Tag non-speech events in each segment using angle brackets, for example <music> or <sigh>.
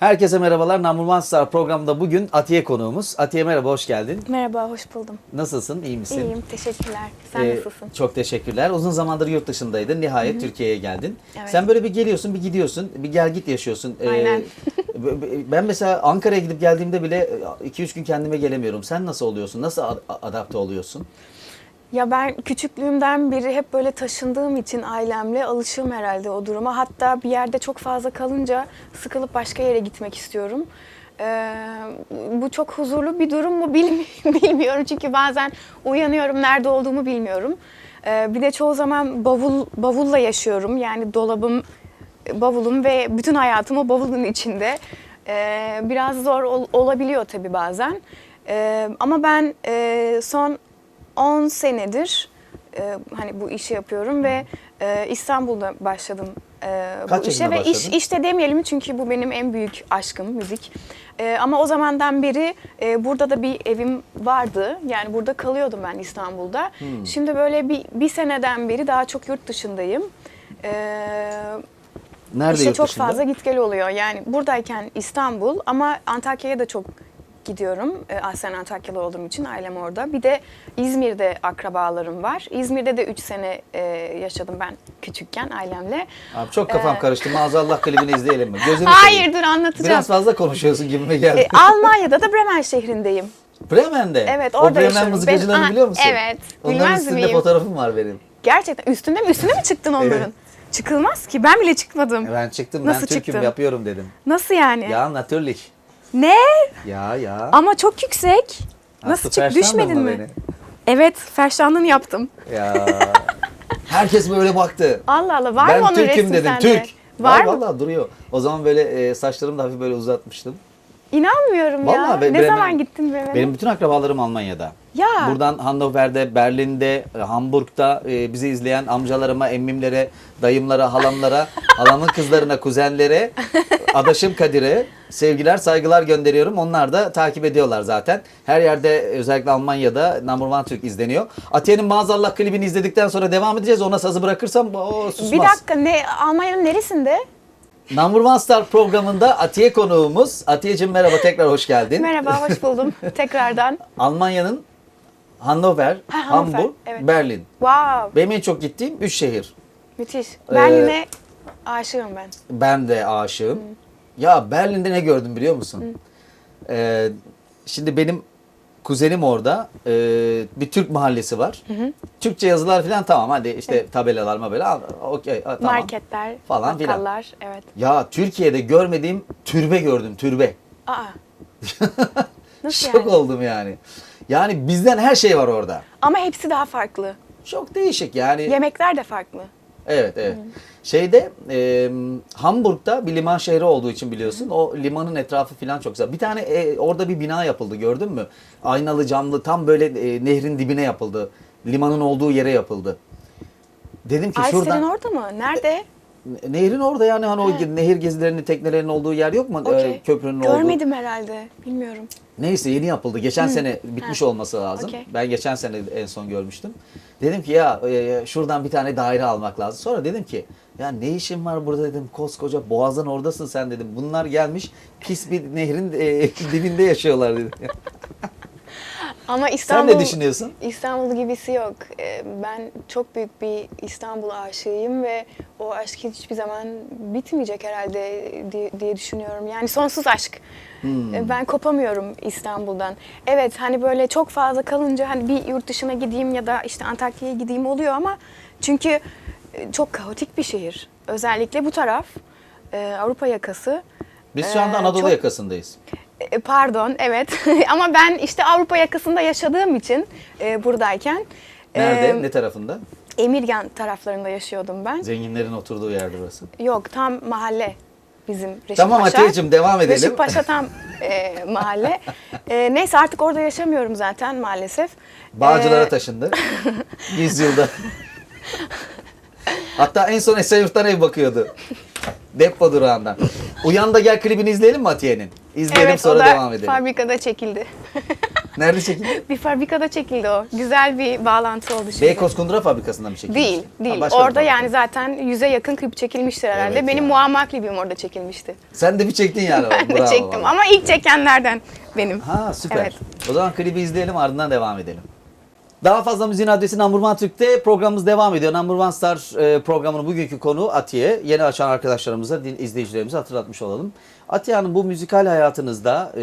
Herkese merhabalar. Number One Star programında bugün Atiye konuğumuz. Atiye merhaba, hoş geldin. Merhaba, hoş buldum. Nasılsın, iyi misin? İyiyim, teşekkürler. Sen Ee, nasılsın? Çok teşekkürler. Uzun zamandır yurt dışındaydın. Nihayet Türkiye'ye geldin. Evet. Sen böyle bir geliyorsun, bir gidiyorsun. Bir gel git yaşıyorsun. Ee, Aynen. <laughs> ben mesela Ankara'ya gidip geldiğimde bile 2-3 gün kendime gelemiyorum. Sen nasıl oluyorsun? Nasıl adapte oluyorsun? Ya ben küçüklüğümden beri hep böyle taşındığım için ailemle alışığım herhalde o duruma. Hatta bir yerde çok fazla kalınca sıkılıp başka yere gitmek istiyorum. Ee, bu çok huzurlu bir durum mu <laughs> bilmi- bilmiyorum çünkü bazen uyanıyorum nerede olduğumu bilmiyorum. Ee, bir de çoğu zaman bavul bavulla yaşıyorum yani dolabım, bavulum ve bütün hayatım o bavulun içinde. Ee, biraz zor ol- olabiliyor tabii bazen. Ee, ama ben e, son 10 senedir e, hani bu işi yapıyorum ve e, İstanbul'da başladım e, Kaç bu işe ve iş işte demeyelim çünkü bu benim en büyük aşkım müzik. E, ama o zamandan beri e, burada da bir evim vardı. Yani burada kalıyordum ben İstanbul'da. Hmm. Şimdi böyle bir bir seneden beri daha çok yurt dışındayım. E, Nerede işte yurt çok dışında? fazla git gel oluyor. Yani buradayken İstanbul ama Antakya'ya da çok gidiyorum. E, aslen Antakyalı olduğum için ailem orada. Bir de İzmir'de akrabalarım var. İzmir'de de 3 sene e, yaşadım ben küçükken ailemle. Abi çok kafam karıştı. Maazallah klibini izleyelim mi? Gözünü Ee, Hayır seveyim. dur anlatacağım. Biraz fazla konuşuyorsun gibime geldi. E, Almanya'da da Bremen şehrindeyim. Bremen'de. Evet, O orada Bremen yaşıyorum. mızıkacılarını Ben- biliyor musun? evet, Onların bilmez üstünde miyim? fotoğrafım var benim. Gerçekten üstünde mi? Üstüne mi çıktın onların? Evet. Çıkılmaz ki. Ben bile çıkmadım. Ben çıktım, Nasıl ben Türk'üm çıktın? yapıyorum dedim. Nasıl yani? Ya natürlich. Ne? Ya ya. Ama çok yüksek. Nasıl çık düşmedin mı mi? beni? Evet, ferşanlığını yaptım. Ya. Herkes böyle baktı. Allah Allah var ben mı onun Türk'üm resmi dedim, sende? Türk. Var, mı? Vallahi duruyor. O zaman böyle e, saçlarımı da hafif böyle uzatmıştım. İnanmıyorum ya. Vallahi ben- ne Bremen- zaman gittin Bremen'e? Benim bütün akrabalarım Almanya'da. Ya. Buradan Hannover'de, Berlin'de, e, Hamburg'da e, bizi izleyen amcalarıma, emmimlere, dayımlara, halamlara, <laughs> halamın kızlarına, kuzenlere, adaşım Kadir'e sevgiler, saygılar gönderiyorum. Onlar da takip ediyorlar zaten. Her yerde özellikle Almanya'da Number One Türk izleniyor. Atiye'nin Maazallah klibini izledikten sonra devam edeceğiz. Ona sazı bırakırsam o susmaz. Bir dakika ne Almanya'nın neresinde? Number One Star programında Atiye konuğumuz. Atiyeciğim merhaba tekrar hoş geldin. Merhaba, hoş buldum <laughs> tekrardan. Almanya'nın Hannover, Ha, Hannover, Hamburg, evet. Berlin. Wow, Benim en çok gittiğim 3 şehir. müthiş. Ee, Berlin'e aşığım ben. Ben de aşığım. Ya Berlin'de ne gördüm biliyor musun? Ee, şimdi benim kuzenim orada. Ee, bir Türk mahallesi var. Türkçe yazılar falan tamam hadi işte tabelalar mabela okey tamam. Marketler, Falan filan. evet. Ya Türkiye'de görmediğim türbe gördüm türbe. Aa. <laughs> Nasıl Şok yani? oldum yani. Yani bizden her şey var orada. Ama hepsi daha farklı. Çok değişik yani. Yemekler de farklı. Evet evet. Şeyde e, Hamburg'da bir liman şehri olduğu için biliyorsun o limanın etrafı falan çok güzel. Bir tane e, orada bir bina yapıldı gördün mü? Aynalı camlı tam böyle e, nehrin dibine yapıldı. Limanın olduğu yere yapıldı. Dedim ki Aysel'in şuradan orada mı? Nerede? nehrin orada yani hani o He. nehir gezilerinin teknelerin olduğu yer yok mu? E, Okey. köprünün olduğu. Görmedim herhalde. Bilmiyorum. Neyse yeni yapıldı. Geçen sene bitmiş Ha. olması lazım. Okey. Ben geçen sene en son görmüştüm. Dedim ki ya e, şuradan bir tane daire almak lazım. Sonra dedim ki ya ne işin var burada dedim. Koskoca boğazın oradasın sen dedim. Bunlar gelmiş pis bir nehrin e, <laughs> dibinde yaşıyorlar dedim. <laughs> Ama sen İstanbul ne düşünüyorsun? İstanbul gibisi yok. Ee, Ben çok büyük bir İstanbul aşığıyım ve o aşk hiçbir zaman bitmeyecek herhalde diye, diye düşünüyorum. Yani sonsuz aşk. Ee, Ben kopamıyorum İstanbul'dan. Evet hani böyle çok fazla kalınca hani bir yurt dışına gideyim ya da işte Antakya'ya gideyim oluyor ama çünkü e, çok kaotik bir şehir. Özellikle bu taraf e, Avrupa yakası. Biz şu anda Ee, Anadolu çok- yakasındayız. E, Pardon, evet. <laughs> Ama ben işte Avrupa yakasında yaşadığım için e, buradayken Nerede? e, ne tarafında? Emirgan taraflarında yaşıyordum ben. Zenginlerin oturduğu yer burası. Yok, tam mahalle bizim Reşit Tamam Paşa. Atiyeciğim devam edelim. Reşit Paşa tam e, mahalle. <laughs> E, neyse artık orada yaşamıyorum zaten maalesef. Bağcılara E, taşındı. 100 yılda. <laughs> Hatta en son Esenyurt'tan ev bakıyordu. Depo durağından. Uyan da gel klibini izleyelim mi Atiye'nin? İzleyelim Evet, sonra o da devam edelim. fabrikada çekildi. Nerede çekildi? <laughs> Bir fabrikada çekildi o. Güzel bir bağlantı oldu şimdi. Beykoz Kundura Fabrikası'nda mı çekildi? Değil, değil. Ha, orada yani zaten yüze yakın klip çekilmiştir herhalde. Evet Benim ya. muamma klibim orada çekilmişti. Sen de bir çektin yani. <laughs> Ben de çektim vallahi. ama ilk çekenlerden benim. Ha süper. Evet. O zaman klibi izleyelim ardından devam edelim. Daha fazla müziğin adresi Number One Türk'te programımız devam ediyor. Number One Star e, programının bugünkü konu Atiye. Yeni açan arkadaşlarımıza, din- izleyicilerimize hatırlatmış olalım. Atiye Hanım bu müzikal hayatınızda e,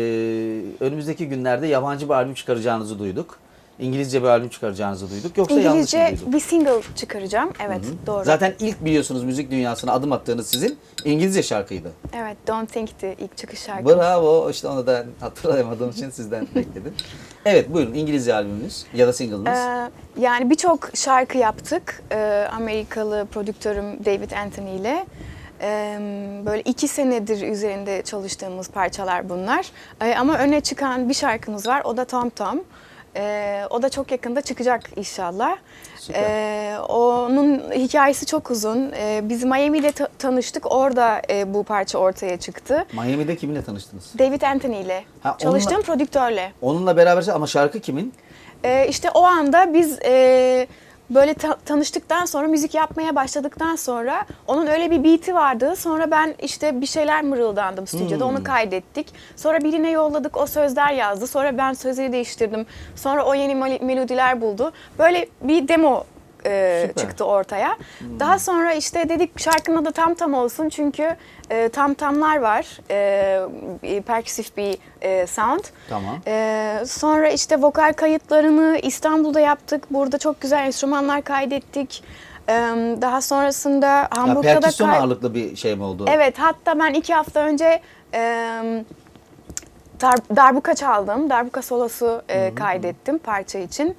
önümüzdeki günlerde yabancı bir albüm çıkaracağınızı duyduk. İngilizce bir albüm çıkaracağınızı duyduk. Yoksa yanlış mı İngilizce duyduk? bir single çıkaracağım. Evet, doğru. Zaten ilk biliyorsunuz müzik dünyasına adım attığınız sizin İngilizce şarkıydı. Evet, Don't Think'ti ilk çıkış şarkım. Bravo. İşte onu da hatırlayamadığım için sizden <laughs> bekledim. Evet buyurun İngilizce albümünüz ya da single'ınız. Ee, yani birçok şarkı yaptık. Ee, Amerikalı prodüktörüm David Anthony ile. Ee, böyle iki senedir üzerinde çalıştığımız parçalar bunlar. Ee, ama öne çıkan bir şarkımız var. O da Tom Tom. Ee, o da çok yakında çıkacak inşallah. Süper. Ee, onun hikayesi çok uzun. Ee, biz Miami'de ta- tanıştık. Orada e, bu parça ortaya çıktı. Miami'de kiminle tanıştınız? David Anthony ile. Ha, Çalıştığım onunla- prodüktörle. Onunla beraber ama şarkı kimin? Ee, işte o anda biz e, böyle ta- tanıştıktan sonra müzik yapmaya başladıktan sonra onun öyle bir beat'i vardı. Sonra ben işte bir şeyler mırıldandım stüdyoda Hmm. onu kaydettik. Sonra birine yolladık o sözler yazdı. Sonra ben sözleri değiştirdim. Sonra o yeni mel- melodiler buldu. Böyle bir demo e, Süper. çıktı ortaya. Daha sonra işte dedik şarkının adı Tam Tam olsun çünkü e, tam tamlar var. E, perküsif bir e, sound. Tamam. Ee, sonra işte vokal kayıtlarını İstanbul'da yaptık. Burada çok güzel enstrümanlar kaydettik. Ee, daha sonrasında Ya, Hamburg'da da perküsyon ağırlıklı bir şey mi oldu? Evet hatta ben iki hafta önce e, dar- darbuka çaldım. Darbuka solosu e, kaydettim parça için.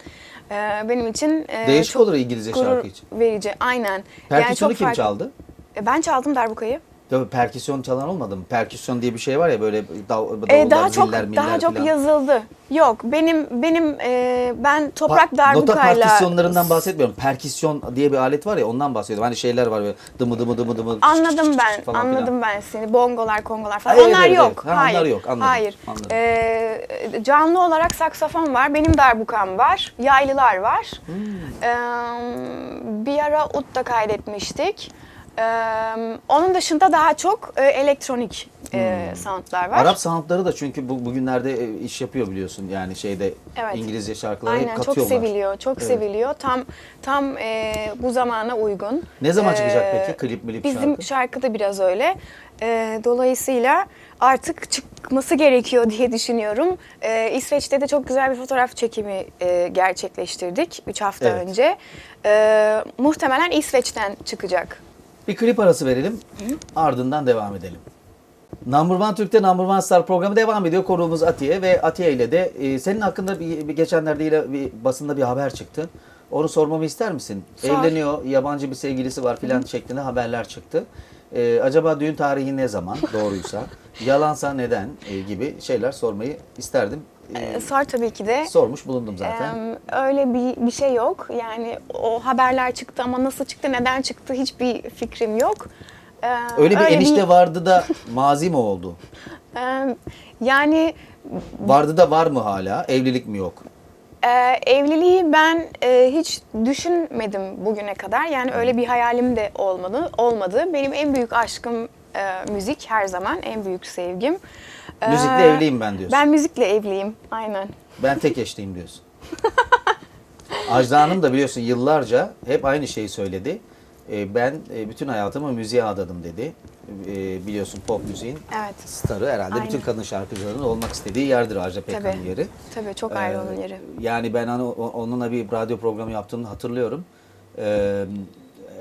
E, benim için e, Değişik çok olur İngilizce şarkı için. verici. Aynen. Perküsyonu çok kim farklı. çaldı? E, Ben çaldım darbukayı. Tabii perküsyon çalan olmadı mı? Perküsyon diye bir şey var ya böyle dav, davullar, E, daha çok ziller, miller daha çok filan. yazıldı. Yok benim benim e, ben toprak Pa- Nota darbukayla partisyonlarından bahsetmiyorum. Perküsyon diye bir alet var ya ondan bahsediyorum. Hani şeyler var böyle dımı dımı dımı dımı. Anladım ben, falan filan. anladım ben seni. Bongolar, kongolar falan. Evet, onlar evet, yok. evet. Ha, Hayır. onlar yok, anladım, Hayır. anladım. Ee, canlı olarak saksafon var, benim darbukam var, yaylılar var. Hmm. Ee, bir ara ut da kaydetmiştik. Ee, onun dışında daha çok e, elektronik e, soundlar var. Arap soundları da çünkü bu, bugünlerde e, iş yapıyor biliyorsun yani şeyde Evet. İngilizce şarkıları hep Aynen çok katıyorlar. seviliyor, çok seviliyor. Tam tam e, bu zamana uygun. Ne zaman çıkacak peki klip milip Bizim şarkı? da biraz öyle. Ee, dolayısıyla artık çıkması gerekiyor diye düşünüyorum. Ee, İsveç'te de çok güzel bir fotoğraf çekimi e, gerçekleştirdik 3 hafta Evet. önce. Ee, muhtemelen İsveç'ten çıkacak. Bir klip arası verelim ardından devam edelim. Number One Türk'te Number One Star programı devam ediyor. Konuğumuz Atiye ve Atiye ile de e, senin hakkında bir, bir geçenlerde yine bir basında bir haber çıktı. Onu sormamı ister misin? Sor. Evleniyor, yabancı bir sevgilisi var filan şeklinde haberler çıktı. E, acaba düğün tarihi ne zaman doğruysa, <laughs> yalansa neden e, gibi şeyler sormayı isterdim. E, Ee, sor tabii ki de. sormuş bulundum zaten. Ee, öyle bir, bir şey yok. Yani o haberler çıktı ama nasıl çıktı, neden çıktı hiçbir fikrim yok. Ee, Öyle bir enişte vardı da mazi mi oldu? <laughs> Ee, yani Vardı da var mı hala? Evlilik mi yok? e, evliliği ben e, hiç düşünmedim bugüne kadar. Yani öyle bir hayalim de olmadı. Olmadı. Benim en büyük aşkım e, müzik her zaman en büyük sevgim. Ee, Müzikle evliyim ben diyorsun. Ben müzikle evliyim. Aynen. Ben tek eşliyim diyorsun. <laughs> Ajda Hanım da biliyorsun yıllarca hep aynı şeyi söyledi. Ee, ben e, bütün hayatımı müziğe adadım dedi. Ee, biliyorsun pop müziğin Evet. starı herhalde Aynen. bütün kadın şarkıcıların olmak istediği yerdir Ajda Pekkan'ın yeri. Tabii çok ayrı onun Ee, yeri. Yani ben hani onunla bir radyo programı yaptığımı hatırlıyorum. Ee,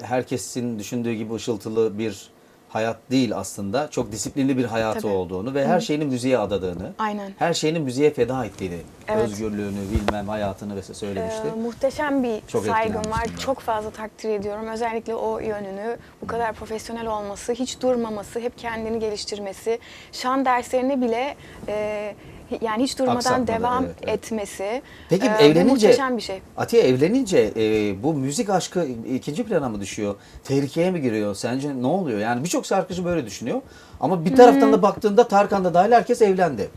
herkesin düşündüğü gibi ışıltılı bir hayat değil aslında. Çok disiplinli bir hayatı Tabii. olduğunu ve her şeyini müziğe adadığını, Aynen. her şeyini müziğe feda ettiğini, Evet. özgürlüğünü, bilmem hayatını vesaire söylemişti. Ee, muhteşem bir Çok saygım var. ben. Çok fazla takdir ediyorum. Özellikle o yönünü, bu kadar profesyonel olması, hiç durmaması, hep kendini geliştirmesi, şan derslerini bile e, yani hiç durmadan Aksatmadı, devam evet, evet. etmesi. Peki e, evlenince muhteşem bir şey. Atiye evlenince e, bu müzik aşkı ikinci plana mı düşüyor? Tehlikeye mi giriyor? Sence ne oluyor? Yani birçok şarkıcı böyle düşünüyor. Ama bir taraftan Hmm. da baktığında Tarkan da dahil herkes evlendi.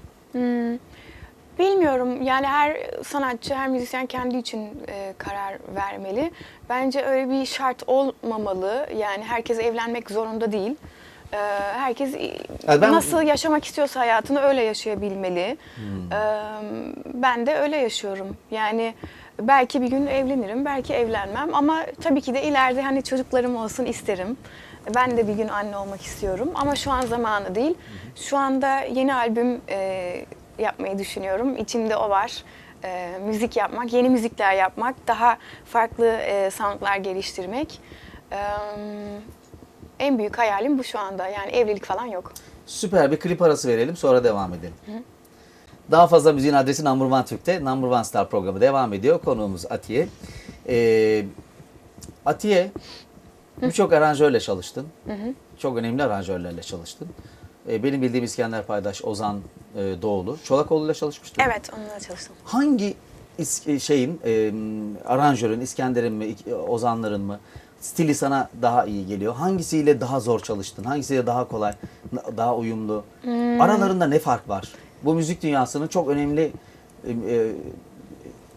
Bilmiyorum yani her sanatçı, her müzisyen kendi için e, karar vermeli. Bence öyle bir şart olmamalı. Yani herkes evlenmek zorunda değil. E, herkes Yani ben- nasıl yaşamak istiyorsa hayatını öyle yaşayabilmeli. Hmm. E, ben de öyle yaşıyorum. Yani belki bir gün evlenirim, belki evlenmem ama tabii ki de ileride hani çocuklarım olsun isterim. Ben de bir gün anne olmak istiyorum ama şu an zamanı değil. Şu anda yeni albüm e, yapmayı düşünüyorum. İçimde o var. E, müzik yapmak, yeni müzikler yapmak, daha farklı e, soundlar geliştirmek. E, en büyük hayalim bu şu anda. Yani evlilik falan yok. Süper bir klip arası verelim sonra devam edelim. Daha fazla müziğin adresi Number One Türk'te Number One Star programı devam ediyor. Konuğumuz Atiye. Ee, Atiye birçok aranjörle çalıştın. Çok önemli aranjörlerle çalıştın. Ee, benim bildiğim İskender Paydaş, Ozan e, Doğulu. Çolakoğlu'yla çalışmıştın. Evet, onunla çalıştım. Hangi is- şeyin, e, aranjörün, İskender'in mi, Ozanların mı stili sana daha iyi geliyor? Hangisiyle daha zor çalıştın? Hangisiyle daha kolay, daha uyumlu? Aralarında ne fark var? Bu müzik dünyasının çok önemli e, e,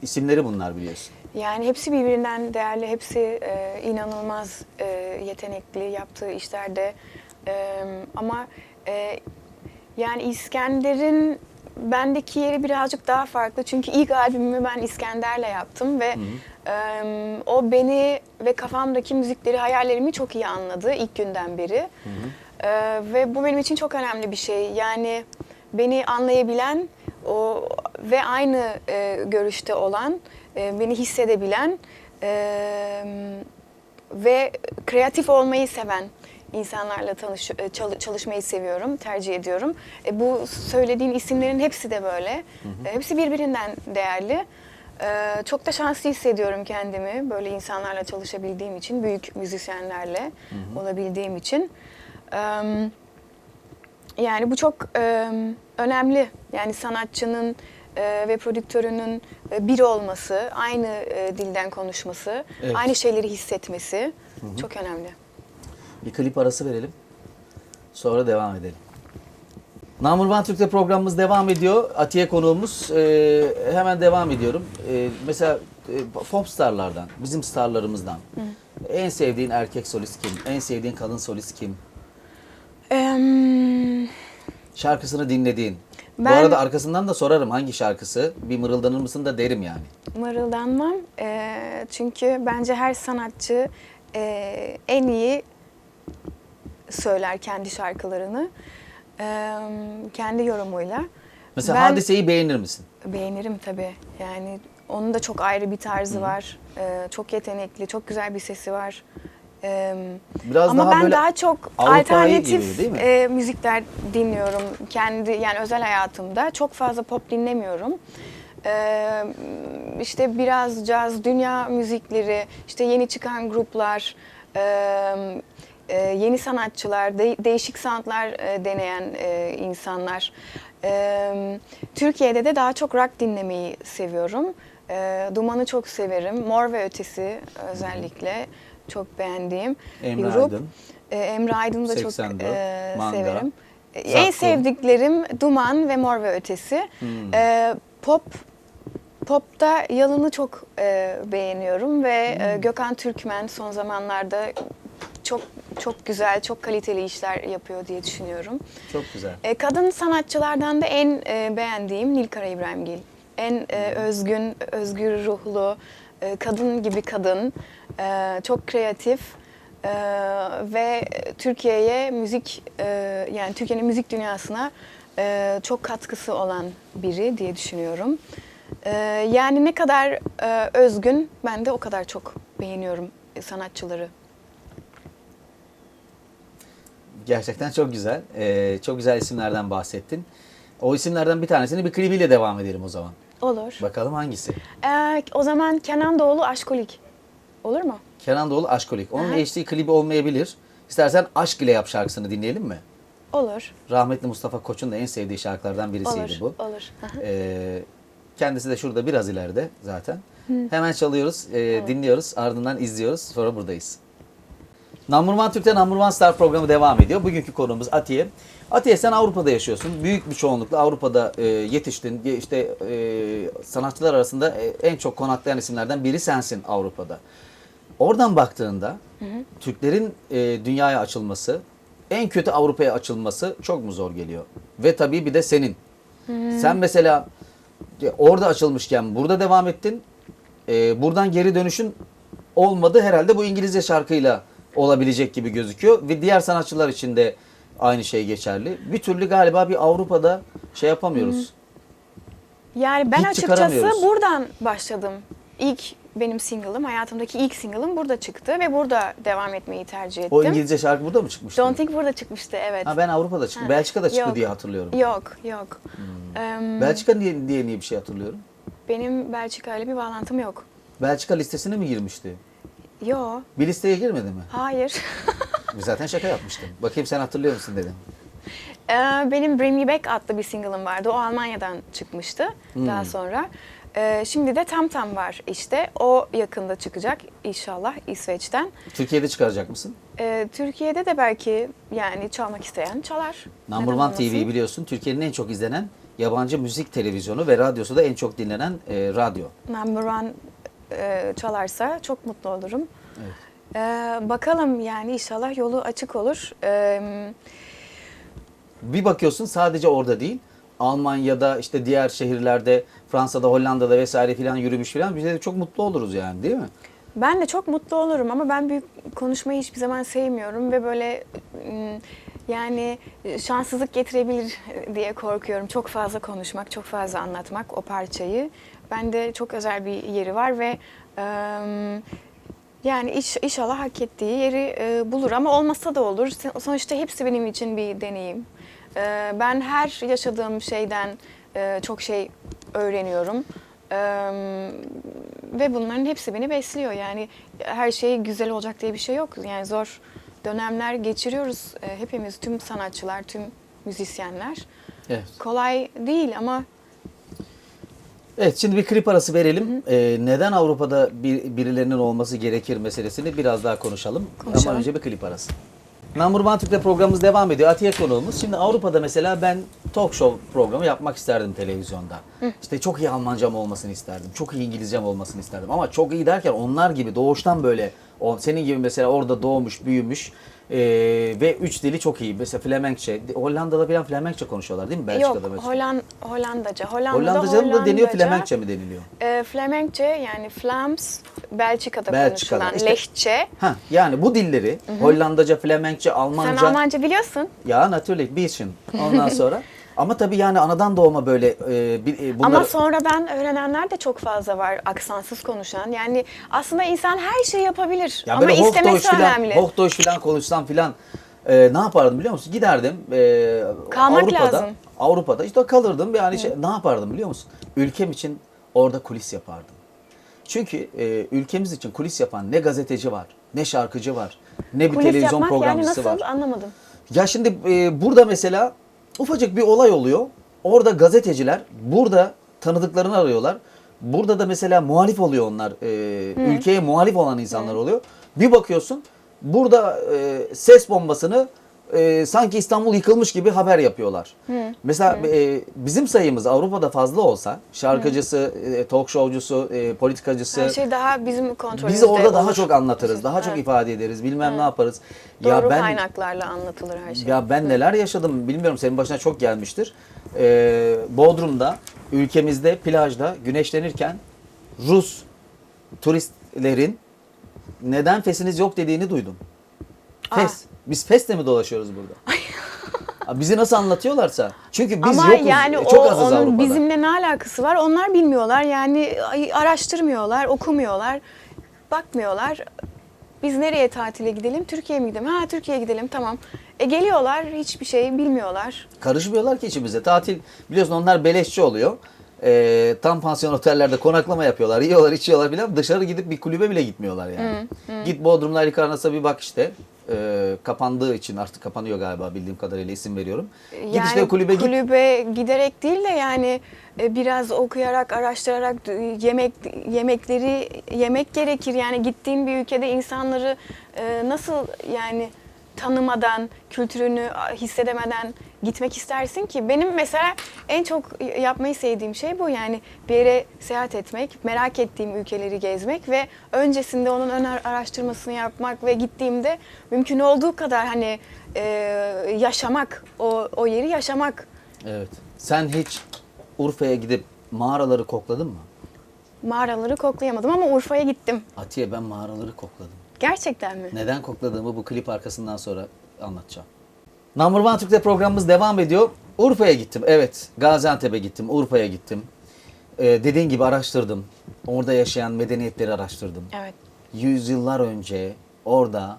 isimleri bunlar biliyorsun. Yani hepsi birbirinden değerli, hepsi e, inanılmaz e, yetenekli yaptığı işlerde. E, ama e, yani İskender'in bendeki yeri birazcık daha farklı. Çünkü ilk albümümü ben İskender'le yaptım ve o beni ve kafamdaki müzikleri, hayallerimi çok iyi anladı ilk günden beri. E, ve bu benim için çok önemli bir şey. Yani beni anlayabilen o ve aynı e, görüşte olan, e, beni hissedebilen e, ve kreatif olmayı seven insanlarla tanış, çalı- çalışmayı seviyorum, tercih ediyorum. E, bu söylediğin isimlerin hepsi de böyle. E, hepsi birbirinden değerli. E, çok da şanslı hissediyorum kendimi böyle insanlarla çalışabildiğim için, büyük müzisyenlerle olabildiğim için. Em, yani bu çok e, önemli. Yani sanatçının e, ve prodüktörünün e, bir olması, aynı e, dilden konuşması, Evet. aynı şeyleri hissetmesi çok önemli. Bir klip arası verelim. Sonra devam edelim. One Türk'te programımız devam ediyor. Atiye konuğumuz. Ee, hemen devam ediyorum. Ee, mesela e, pop starlardan, bizim starlarımızdan. En sevdiğin erkek solist kim? En sevdiğin kadın solist kim? Em, Şarkısını dinlediğin. Bu Ben- arada arkasından da sorarım hangi şarkısı. Bir mırıldanır mısın da derim yani. mırıldanmam. E, çünkü bence her sanatçı e, en iyi söyler kendi şarkılarını. Kendi yorumuyla. Mesela Ben- Hadise'yi beğenir misin? Beğenirim tabii. Yani onun da çok ayrı bir tarzı var. Ee, çok yetenekli, çok güzel bir sesi var. Ee, Biraz ama daha ben böyle daha çok Avrupa'yı alternatif gibi, değil mi? e, müzikler dinliyorum. Kendi yani özel hayatımda çok fazla pop dinlemiyorum. Ee, işte biraz caz, dünya müzikleri, işte yeni çıkan gruplar, e, e, yeni sanatçılar, de- değişik soundlar e, deneyen e, insanlar. E, Türkiye'de de daha çok rock dinlemeyi seviyorum. E, Duman'ı çok severim. Mor ve Ötesi özellikle çok beğendiğim Emre bir grup. Aydın. E, Emre Aydın'ı da 84, çok e, Manga, severim. E, Zakkum. En sevdiklerim Duman ve Mor ve Ötesi. Hmm. E, pop Pop'ta Yalın'ı çok e, beğeniyorum ve e, Hmm. Gökhan Türkmen son zamanlarda çok çok güzel, çok kaliteli işler yapıyor diye düşünüyorum. Çok güzel. E, kadın sanatçılardan da en e, beğendiğim Nilkara İbrahimgil. En e, özgün, özgür ruhlu, e, kadın gibi kadın, e, çok kreatif e, ve Türkiye'ye müzik, e, yani Türkiye'nin müzik dünyasına e, çok katkısı olan biri diye düşünüyorum. E, yani ne kadar e, özgün, ben de o kadar çok beğeniyorum sanatçıları. Gerçekten çok güzel. Ee, çok güzel isimlerden bahsettin. O isimlerden bir tanesini bir klibiyle devam edelim o zaman. Olur. Bakalım hangisi? E, o zaman Kenan Doğulu Aşkolik. Olur mu? Kenan Doğulu Aşkolik. Onun Aha. HD klibi olmayabilir. İstersen Aşk ile yap şarkısını dinleyelim mi? Olur. Rahmetli Mustafa Koç'un da en sevdiği şarkılardan birisiydi Olur. bu. Olur. Aha. Ee, kendisi de şurada biraz ileride zaten. Hemen çalıyoruz, e, dinliyoruz, ardından izliyoruz. Sonra buradayız. Number One Türk'te Number One Star programı devam ediyor. Bugünkü konuğumuz Atiye. Atiye sen Avrupa'da yaşıyorsun. Büyük bir çoğunlukla Avrupa'da e, yetiştin. Ye- İşte e, sanatçılar arasında e, en çok konaklayan isimlerden biri sensin Avrupa'da. Oradan baktığında Türklerin e, dünyaya açılması, en kötü Avrupa'ya açılması çok mu zor geliyor? Ve tabii bir de senin. Sen mesela orada açılmışken burada devam ettin. E, buradan geri dönüşün olmadı. Herhalde bu İngilizce şarkıyla olabilecek gibi gözüküyor. Ve diğer sanatçılar için de aynı şey geçerli. Bir türlü galiba bir Avrupa'da şey yapamıyoruz. Yani ben Hiç açıkçası buradan başladım. İlk benim single'ım, hayatımdaki ilk single'ım burada çıktı ve burada devam etmeyi tercih ettim. O İngilizce şarkı burada mı çıkmıştı? Don't Think burada çıkmıştı evet. Ha, ben Avrupa'da çıktı. Ha, Belçika'da çıktı yok. diye hatırlıyorum. Yok, yok. Em, Belçika diye, diye niye bir şey hatırlıyorum? benim Belçika ile bir bağlantım yok. Belçika listesine mi girmişti? Yo, Bir listeye girmedi mi? hayır. <laughs> Zaten şaka yapmıştım. Bakayım sen hatırlıyor musun dedim. Ee, benim Bring Me Back adlı bir single'ım vardı. O Almanya'dan çıkmıştı Hmm. daha sonra. Ee, şimdi de Tam Tam var işte. O yakında çıkacak inşallah İsveç'ten. Türkiye'de çıkaracak mısın? Ee, Türkiye'de de belki yani çalmak isteyen çalar. Number One? TV'yi biliyorsun. Türkiye'nin en çok izlenen yabancı müzik televizyonu ve radyosu da en çok dinlenen e, radyo. Number One e, çalarsa çok mutlu olurum. Evet. Ee, bakalım yani inşallah yolu açık olur. Ee, Bir bakıyorsun sadece orada değil. Almanya'da işte diğer şehirlerde Fransa'da Hollanda'da vesaire filan yürümüş filan biz de çok mutlu oluruz yani değil mi? Ben de çok mutlu olurum ama ben büyük konuşmayı hiçbir zaman sevmiyorum ve böyle yani şanssızlık getirebilir diye korkuyorum. Çok fazla konuşmak, çok fazla anlatmak o parçayı. Bende çok özel bir yeri var ve ım, yani iş, inşallah hak ettiği yeri e, bulur ama olmasa da olur. Sonuçta hepsi benim için bir deneyim. E, ben her yaşadığım şeyden e, çok şey öğreniyorum. E, ve bunların hepsi beni besliyor. Yani her şey güzel olacak diye bir şey yok. Yani zor dönemler geçiriyoruz e, hepimiz, tüm sanatçılar, tüm müzisyenler. Evet. Kolay değil ama Evet şimdi bir klip arası verelim. Ee, neden Avrupa'da bir, birilerinin olması gerekir meselesini biraz daha konuşalım. Konuşalım. Ama önce bir klip arası. One Türk'te programımız devam ediyor. Atiye konuğumuz. Şimdi Avrupa'da mesela ben talk show programı yapmak isterdim televizyonda. İşte çok iyi Almancam olmasını isterdim. Çok iyi İngilizcem olmasını isterdim. Ama çok iyi derken onlar gibi doğuştan böyle o senin gibi mesela orada doğmuş, büyümüş ee, ve üç dili çok iyi. Mesela Flemenkçe. Hollanda'da falan Flemenkçe konuşuyorlar değil mi? Belçika'da yok mesela. Holland, Hollandaca. Hollanda'da Hollandaca mı deniyor, Hollandaca. Flemenkçe mi deniliyor? E, Flemenkçe yani Flams Belçika'da, Belçika'da. konuşulan İşte- Lehçe. Ha yani bu dilleri Hollandaca, Flemenkçe, Almanca Sen Almanca biliyorsun. ya natürlich bisschen. Ondan sonra <laughs> ama tabii yani anadan doğma böyle e, bir, e, bunları Ama sonradan öğrenenler de çok fazla var aksansız konuşan. Yani aslında insan her şeyi yapabilir ya ama böyle istemesi filan, önemli. Hochdeutsch filan konuşsam filan e, ne yapardım biliyor musun? Giderdim e, Kalmak Avrupa'da. lazım. Avrupa'da işte kalırdım yani şey, ne yapardım biliyor musun? Ülkem için orada kulis yapardım. Çünkü e, ülkemiz için kulis yapan ne gazeteci var, ne şarkıcı var, ne bir Kulis televizyon yapmak yani nasıl var. anlamadım. Ya şimdi e, burada mesela ufacık bir olay oluyor. Orada gazeteciler burada tanıdıklarını arıyorlar. Burada da mesela muhalif oluyor onlar. E, ülkeye muhalif olan insanlar oluyor. Bir bakıyorsun burada e, ses bombasını e, sanki İstanbul yıkılmış gibi haber yapıyorlar. Mesela e, bizim sayımız Avrupa'da fazla olsa şarkıcısı, e, talk showcusu, e, politikacısı Her şey daha bizim kontrolümüzde biz orada daha olur. çok anlatırız, daha çok Evet. ifade ederiz, bilmem ne yaparız. Doğru kaynaklarla anlatılır her şey. ya ben neler yaşadım bilmiyorum senin başına çok gelmiştir. Ee, Bodrum'da ülkemizde plajda güneşlenirken Rus turistlerin neden fesiniz yok dediğini duydum. Fes. Biz fesle mi dolaşıyoruz burada? <laughs> Bizi nasıl anlatıyorlarsa. Çünkü biz Ama yokuz. yani e, o, çok azız onun Avrupa'da. bizimle ne alakası var? Onlar bilmiyorlar. Yani ay- araştırmıyorlar, okumuyorlar, bakmıyorlar. Biz nereye tatile gidelim? Türkiye'ye mi gidelim? Ha Türkiye'ye gidelim tamam. E geliyorlar hiçbir şey bilmiyorlar. Karışmıyorlar ki içimize. Tatil biliyorsun onlar beleşçi oluyor. Ee, tam pansiyon otellerde konaklama yapıyorlar. Yiyorlar, içiyorlar bile. Dışarı gidip bir kulübe bile gitmiyorlar yani. Git Bodrum'la Halikarnas'a bir bak işte. Ee, kapandığı için artık kapanıyor galiba bildiğim kadarıyla isim veriyorum. Git Yani işte kulübe git. kulübe giderek değil de yani e, biraz okuyarak, araştırarak yemek yemekleri yemek gerekir. Yani gittiğin bir ülkede insanları e, nasıl yani tanımadan, kültürünü hissedemeden gitmek istersin ki? Benim mesela en çok yapmayı sevdiğim şey bu. Yani bir yere seyahat etmek, merak ettiğim ülkeleri gezmek ve öncesinde onun ön ar- araştırmasını yapmak ve gittiğimde mümkün olduğu kadar hani e, yaşamak, o, o yeri yaşamak. Evet. Sen hiç Urfa'ya gidip mağaraları kokladın mı? Mağaraları koklayamadım ama Urfa'ya gittim. Atiye ben mağaraları kokladım. Gerçekten mi? Neden kokladığımı bu klip arkasından sonra anlatacağım. Number One Türk'te programımız devam ediyor. Urfa'ya gittim. Evet. Gaziantep'e gittim. Urfa'ya gittim. Ee, dediğin gibi araştırdım. Orada yaşayan medeniyetleri araştırdım. Evet. Yüzyıllar önce orada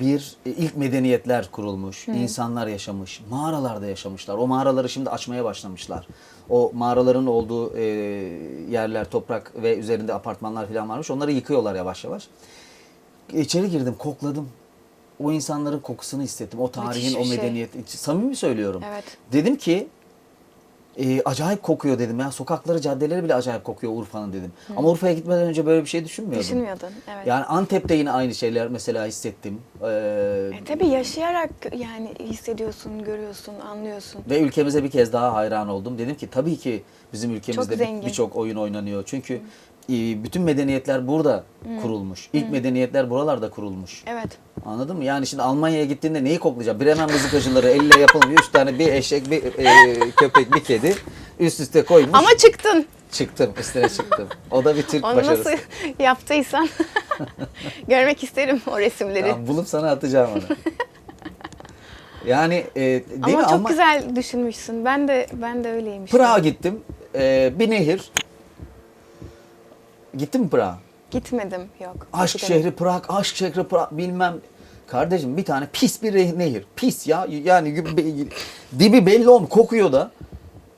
bir e, ilk medeniyetler kurulmuş, insanlar yaşamış, mağaralarda yaşamışlar. O mağaraları şimdi açmaya başlamışlar. O mağaraların olduğu e, yerler toprak ve üzerinde apartmanlar falan varmış. Onları yıkıyorlar yavaş yavaş. İçeri girdim, kokladım. O insanların kokusunu hissettim. O tarihin, Müthiş o bir şey. medeniyet. Samimi söylüyorum. Evet. Dedim ki e, acayip kokuyor dedim ya. Sokakları, caddeleri bile acayip kokuyor Urfa'nın dedim. Ama Urfa'ya gitmeden önce böyle bir şey düşünmüyordum. Düşünmüyordun. Evet. Yani Antep'te yine aynı şeyler mesela hissettim. Ee, E, tabii yaşayarak yani hissediyorsun, görüyorsun, anlıyorsun. ve ülkemize bir kez daha hayran oldum. Dedim ki tabii ki bizim ülkemizde bir- zengin. birçok oyun oynanıyor. Çünkü e, bütün medeniyetler burada kurulmuş. İlk medeniyetler buralarda kurulmuş. Evet. Anladın mı? Yani şimdi Almanya'ya gittiğinde neyi koklayacağım? Bremen mızıkacıları elle yapılmış. Üç tane bir eşek, bir e, köpek, bir kedi üst üste koymuş. Ama çıktın. Çıktım, üstüne çıktım. O da bir Türk Onu başarısı. nasıl <laughs> yaptıysan <laughs> görmek isterim o resimleri. Tamam, bulup sana atacağım onu. Yani e, değil Ama mi? çok Alman- güzel düşünmüşsün. Ben de ben de öyleyim işte. Prag'a gittim. Ee, bir nehir. Gittin mi Prag'a? Gitmedim yok. Aşk Gidemedim. şehri Prag, aşk şehri Prag bilmem. Kardeşim bir tane pis bir nehir. Pis ya. Yani dibi belli olmuyor. Kokuyor da.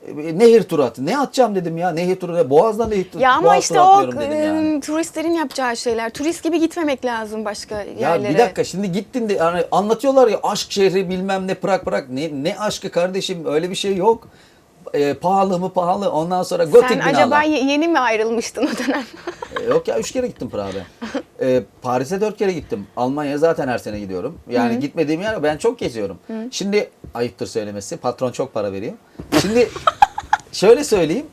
E, Nehir turu attı. Ne atacağım dedim ya. Nehir turu. Boğaz'dan nehir turu. Ya ama Boğaz işte o yani. turistlerin yapacağı şeyler. Turist gibi gitmemek lazım başka Ya yerlere. bir dakika şimdi gittin de yani anlatıyorlar ya aşk şehri bilmem ne Prag Prag ne ne aşkı kardeşim öyle bir şey yok. E, pahalı mı pahalı ondan sonra gotik Sen binalar. acaba ye- yeni mi ayrılmıştın o dönem? E, Yok ya üç kere gittim Prag'a. E, Paris'e dört kere gittim. Almanya'ya zaten her sene gidiyorum. Yani gitmediğim yer ben çok geziyorum. Şimdi ayıptır söylemesi patron çok para veriyor. Şimdi <laughs> şöyle söyleyeyim.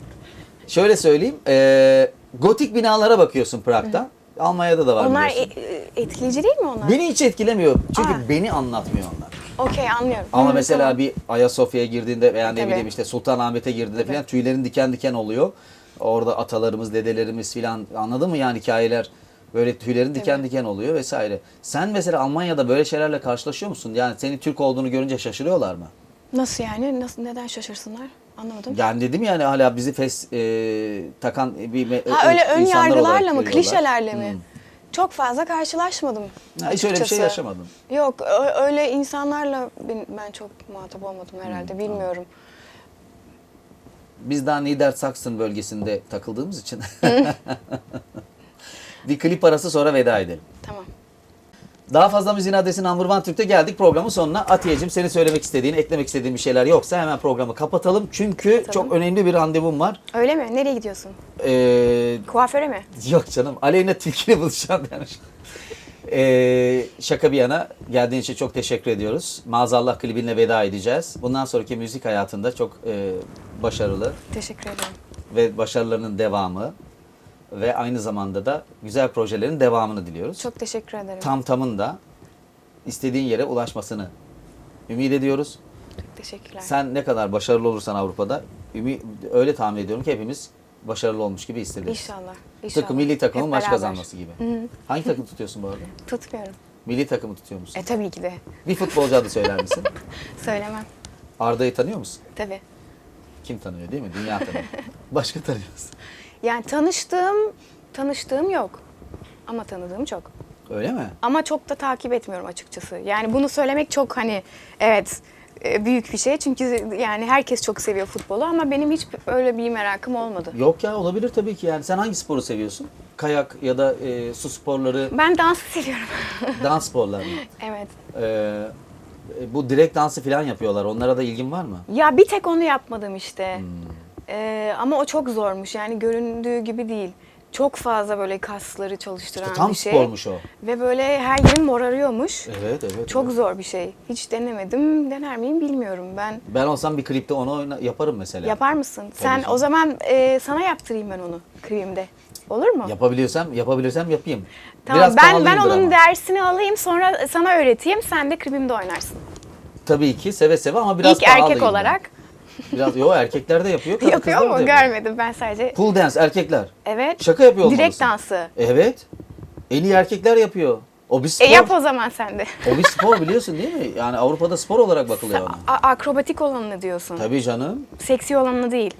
Şöyle söyleyeyim. E, gotik binalara bakıyorsun Prag'da. Almanya'da da var onlar biliyorsun. e- e- etkileyici değil mi onlar? Beni hiç etkilemiyor. Çünkü Aa. beni anlatmıyor onlar. Okey anlıyorum. Ama Hı, mesela tamam. bir Ayasofya'ya girdiğinde veya ne Tabii. bileyim işte Sultanahmet'e girdiğinde falan tüylerin diken diken oluyor. Orada atalarımız, dedelerimiz falan anladın mı yani hikayeler böyle tüylerin diken Tabii. diken oluyor vesaire. Sen mesela Almanya'da böyle şeylerle karşılaşıyor musun? Yani senin Türk olduğunu görünce şaşırıyorlar mı? Nasıl yani? Nasıl neden şaşırsınlar? Anlamadım. Yani dedim yani hala bizi fes e, takan bir me- ha öyle ön yargılarla mı, klişelerle mi? Hmm. Çok fazla karşılaşmadım. Ha, hiç öyle bir şey açıkçası. yaşamadım. Yok ö- öyle insanlarla ben, ben çok muhatap olmadım herhalde bilmiyorum. Biz daha Niedersachsen bölgesinde takıldığımız için <laughs> bir klip arası sonra veda edelim. Tamam. Daha fazla müziğin adresi Number Türk'te geldik programın sonuna. Atiyeciğim senin söylemek istediğin, eklemek istediğin bir şeyler yoksa hemen programı kapatalım. Çünkü Kapatalım. çok önemli bir randevum var. Öyle mi? Nereye gidiyorsun? Ee, Kuaföre mi? yok canım Aleyna Tilki'yle buluşacağım demiş. Ee, şaka bir yana geldiğin için çok teşekkür ediyoruz. Maazallah klibinle veda edeceğiz. Bundan sonraki müzik hayatında çok e, başarılı Teşekkür ederim. ve başarılarının devamı ve aynı zamanda da güzel projelerin devamını diliyoruz. Çok teşekkür ederim. tam tamın da istediğin yere ulaşmasını ümit ediyoruz. Çok teşekkürler. Sen ne kadar başarılı olursan Avrupa'da ümi, öyle tahmin ediyorum ki hepimiz başarılı olmuş gibi hissederiz. İnşallah. İnşallah. Tıpkı milli takımın Hep maç beraber. kazanması gibi. Hı hı. Hangi takım tutuyorsun bu arada? <laughs> Tutmuyorum. Milli takımı tutuyor musun? E tabii ki de. Bir futbolcu adı söyler misin? <laughs> Söylemem. Arda'yı tanıyor musun? Tabii. Kim tanıyor değil mi? Dünya tanıyor. <laughs> Başka tanıyorsun. Yani tanıştığım, tanıştığım yok. Ama tanıdığım çok. Öyle mi? Ama çok da takip etmiyorum açıkçası. Yani bunu söylemek çok hani evet e, büyük bir şey. Çünkü yani herkes çok seviyor futbolu ama benim hiç öyle bir merakım olmadı. Yok ya olabilir tabii ki yani. Sen hangi sporu seviyorsun? Kayak ya da e, su sporları, Ben dansı seviyorum. <laughs> dans sporları mı? evet. Ee, bu direkt dansı falan yapıyorlar. Onlara da ilgin var mı? Ya bir tek onu yapmadım işte. Hmm. Ee, ama o çok zormuş yani göründüğü gibi değil. Çok fazla böyle kasları çalıştıran İşte tam bir şey. spormuş o. Ve böyle her yerin morarıyormuş. Evet evet. Çok evet. zor bir şey. Hiç denemedim. Dener miyim bilmiyorum. Ben Ben olsam bir klipte onu oyna- yaparım mesela. yapar mısın? Sen canım. o zaman e, sana yaptırayım ben onu kremde. Olur mu? Yapabiliyorsam, yapabilirsem yapayım. Tamam Biraz ben ben pahalıyımdır onun ama. dersini alayım sonra sana öğreteyim. Sen de kremimde oynarsın. Tabii ki seve seve ama biraz İlk erkek pahalıyım ben. olarak. Biraz yo erkekler de yapıyor. Yapıyor mu? Görmedim ben sadece. Pool dance erkekler. Evet. Şaka yapıyor Direkt olmalısın. dansı. Evet. En iyi erkekler yapıyor. O bir spor. E yap o zaman sen de. O bir spor biliyorsun değil mi? Yani Avrupa'da spor olarak bakılıyor ona. A- akrobatik olanını diyorsun. Tabii canım. Seksi olanını değil.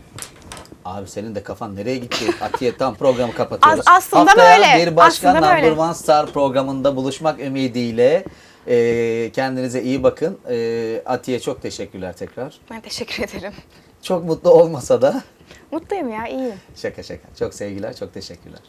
Abi senin de kafan nereye gitti? <laughs> Atiye tam programı kapatıyoruz. As- aslında Haftaya böyle. bir başka Aslında Number böyle. One Star programında buluşmak ümidiyle e, kendinize iyi bakın. E, Atiye çok teşekkürler tekrar. Ben teşekkür ederim. Çok mutlu olmasa da Mutluyum ya iyiyim. şaka şaka. Çok sevgiler, çok teşekkürler.